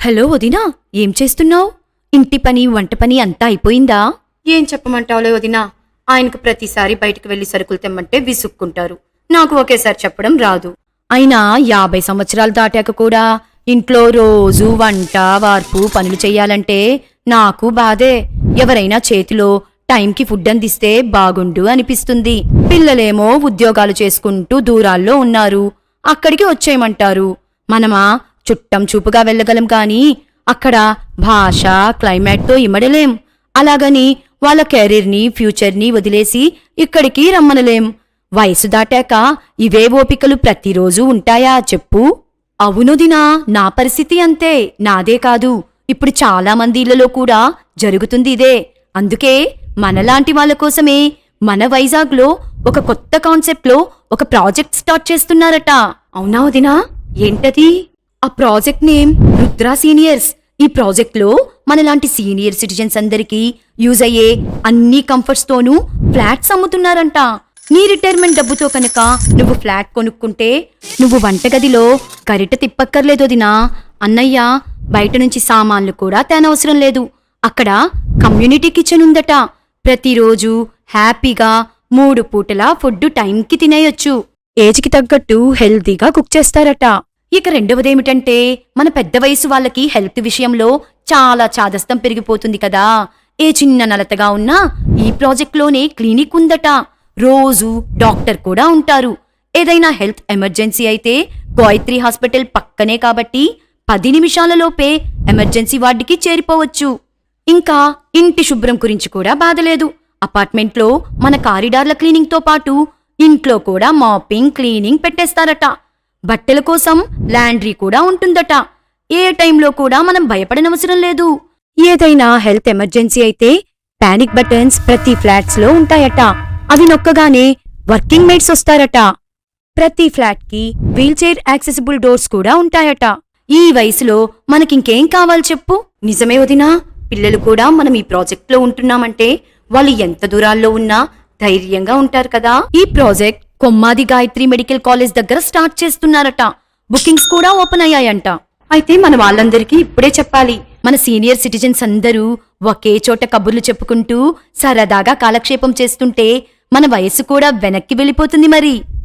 Hello వదినా ఏం చేస్తున్నావు? ఇంటి పని వంట పని అంతా అయిపోయిందా? ఏం చెప్పమంటావులే వదినా. ఆయనకు ప్రతిసారి బయటకు వెళ్ళి సరుకులు తెమ్మంటే విసుక్కుంటారు. నాకు ఒకేసారి చెప్పడం రాదు. అయినా యాభై సంవత్సరాలు దాటాక కూడా ఇంట్లో రోజు వంట వార్పు పనులు చెయ్యాలంటే నాకు బాధే. ఎవరైనా చేతిలో టైంకి ఫుడ్ అందిస్తే బాగుండు అనిపిస్తుంది. పిల్లలేమో ఉద్యోగాలు చేసుకుంటూ దూరాల్లో ఉన్నారు. అక్కడికి వచ్చేయమంటారు. మనమా చుట్టం చూపుగా వెళ్ళగలం కానీ అక్కడ భాష క్లైమేట్తో ఇమడలేం అలాగని వాళ్ళ కెరీర్ని ఫ్యూచర్ని వదిలేసి ఇక్కడికి రమ్మనలేం. వయసు దాటాక ఇవే ఓపికలు ప్రతిరోజు ఉంటాయా చెప్పు? అవును దినా నా పరిస్థితి అంతే నాదే కాదు. ఇప్పుడు చాలామంది ఇళ్ళలో కూడా జరుగుతుంది ఇదే. అందుకే మనలాంటి వాళ్ళ కోసమే మన వైజాగ్లో ఒక కొత్త కాన్సెప్ట్లో ఒక ప్రాజెక్ట్ స్టార్ట్ చేస్తున్నారట. అవునా వదినా? ఏంటది? ఆ ప్రాజెక్ట్ నేమ్ రుద్రా సీనియర్స్. ఈ ప్రాజెక్ట్లో మనలాంటి సీనియర్ సిటిజన్స్ అందరికీ యూజ్ అయ్యే అన్ని కంఫర్ట్స్తోనూ ఫ్లాట్స్ అమ్ముతున్నారంట. నీ రిటైర్మెంట్ డబ్బుతో కనుక నువ్వు ఫ్లాట్ కొనుక్కుంటే నువ్వు వంటగదిలో గరిట తిప్పక్కర్లేదు దినా అన్నయ్య బయట నుంచి సామాన్లు కూడా తేనవసరం లేదు. అక్కడ కమ్యూనిటీ కిచెన్ ఉందట. ప్రతిరోజు హ్యాపీగా మూడు పూటలా ఫుడ్ టైంకి తినేయొచ్చు. ఏజ్కి తగ్గట్టు హెల్తీగా కుక్ చేస్తారట. ఇక రెండవదేమిటంటే మన పెద్ద వయసు వాళ్ళకి హెల్త్ విషయంలో చాలా చాదస్తం పెరిగిపోతుంది కదా. ఏ చిన్న నలతగా ఉన్నా ఈ ప్రాజెక్ట్లోనే క్లినిక్ ఉందట. రోజు డాక్టర్ కూడా ఉంటారు. ఏదైనా హెల్త్ ఎమర్జెన్సీ అయితే గాయత్రి హాస్పిటల్ పక్కనే కాబట్టి పది నిమిషాలలోపే ఎమర్జెన్సీ వార్డుకి చేరిపోవచ్చు. ఇంకా ఇంటి శుభ్రం గురించి కూడా బాధలేదు. అపార్ట్మెంట్లో మన కారిడార్ల క్లీనింగ్తో పాటు ఇంట్లో కూడా మాపింగ్ క్లీనింగ్ పెట్టేస్తారట. బట్టల కోసం లాండ్రీ కూడా ఉంటుందట. ఏ టైంలో కూడా మనం భయపడనవసరం లేదు. ఏదైనా హెల్త్ ఎమర్జెన్సీ అయితే పానిక్ బటన్స్ ప్రతి ఫ్లాట్స్లో ఉంటాయట. అవి నొక్కగానే వర్కింగ్ మేట్స్ వస్తారట. ప్రతి ఫ్లాట్కి వీల్ చైర్ యాక్సెసిబుల్ డోర్స్ కూడా ఉంటాయట. ఈ వయసులో మనకింకేం కావాలి చెప్పు? నిజమే వదినా పిల్లలు కూడా మనం ఈ ప్రాజెక్ట్లో ఉంటున్నామంటే వాళ్ళు ఎంత దూరాల్లో ఉన్నా ధైర్యంగా ఉంటారు కదా. ఈ project Kommadi Gayatri medical college దగ్గర స్టార్ట్ చేస్తున్నారట. బుకింగ్స్ కూడా ఓపెన్ అయ్యాయంట. అయితే మన వాళ్ళందరికీ ఇప్పుడే చెప్పాలి. మన సీనియర్ సిటిజన్స్ అందరూ ఒకే చోట కబుర్లు చెప్పుకుంటూ సరదాగా కాలక్షేపం చేస్తుంటే మన వయసు కూడా వెనక్కి వెళ్ళిపోతుంది మరి.